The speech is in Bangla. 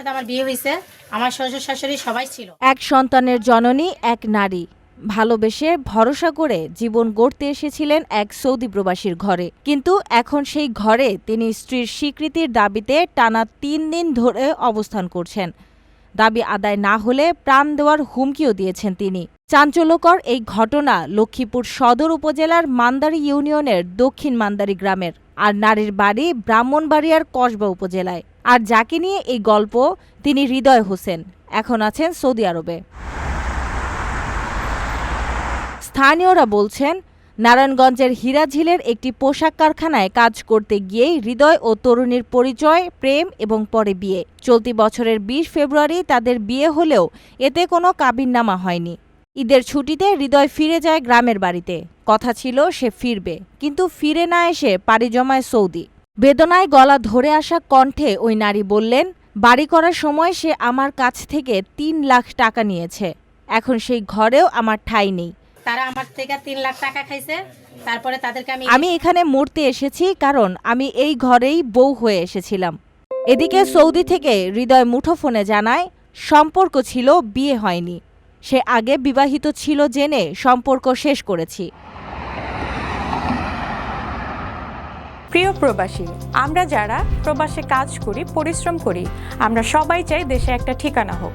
আমার বিয়ে হয়েছে, আমার শ্বশুর শাশুড়ি সবাই ছিল। এক সন্তানের জননী, এক নারী। ভালোবেসে ভরসা করে জীবন গড়তে এসেছিলেন এক সৌদি প্রবাসীর ঘরে। কিন্তু এখন সেই ঘরে তিনি স্ত্রীর স্বীকৃতির দাবিতে টানা তিন দিন ধরে অবস্থান করছেন। দাবি আদায় না হলে প্রাণ দেওয়ার হুমকিও দিয়েছেন তিনি। চাঞ্চল্যকর এই ঘটনা লক্ষ্মীপুর সদর উপজেলার মান্দারি ইউনিয়নের দক্ষিণ মান্দারি গ্রামের। আর নারীর বাড়ি ব্রাহ্মণবাড়িয়ার কসবা উপজেলায়। আর যাকে নিয়ে এই গল্প, তিনি হৃদয় হোসেন। এখন আছেন সৌদি আরবে। স্থানীয়রা বলছেন নারায়ণগঞ্জের হীরাঝিলের একটি পোশাক কারখানায় কাজ করতে গিয়েই হৃদয় ও তরুণীর পরিচয়, প্রেম এবং পরে বিয়ে। চলতি বছরের বিশ ফেব্রুয়ারি তাদের বিয়ে হলেও এতে কোনো কাবিননামা হয়নি। ঈদের ছুটিতে হৃদয় ফিরে যায় গ্রামের বাড়িতে। কথা ছিল সে ফিরবে, কিন্তু ফিরে না এসে পাড়ি জমায় সৌদি। বেদনায় গলা ধরে আসা কণ্ঠে ওই নারী বললেন, বাড়ি করার সময় সে আমার কাছ থেকে তিন লাখ টাকা নিয়েছে। এখন সেই ঘরেও আমার ঠাঁই নেই। তারা আমার থেকে তিন লাখ টাকা খাইছে। তারপরে তাদেরকে আমি আমি এখানে মরতে এসেছি কারণ আমি এই ঘরেই বউ হয়ে এসেছিলাম। এদিকে সৌদি থেকে হৃদয় মুঠোফোনে জানায় সম্পর্ক ছিল বিয়ে হয়নি। সে আগে বিবাহিত ছিল জেনে সম্পর্ক শেষ করেছি। প্রিয় প্রবাসী আমরা যারা প্রবাসে কাজ করি পরিশ্রম করি আমরা সবাই চাই দেশে একটা ঠিকানা হোক।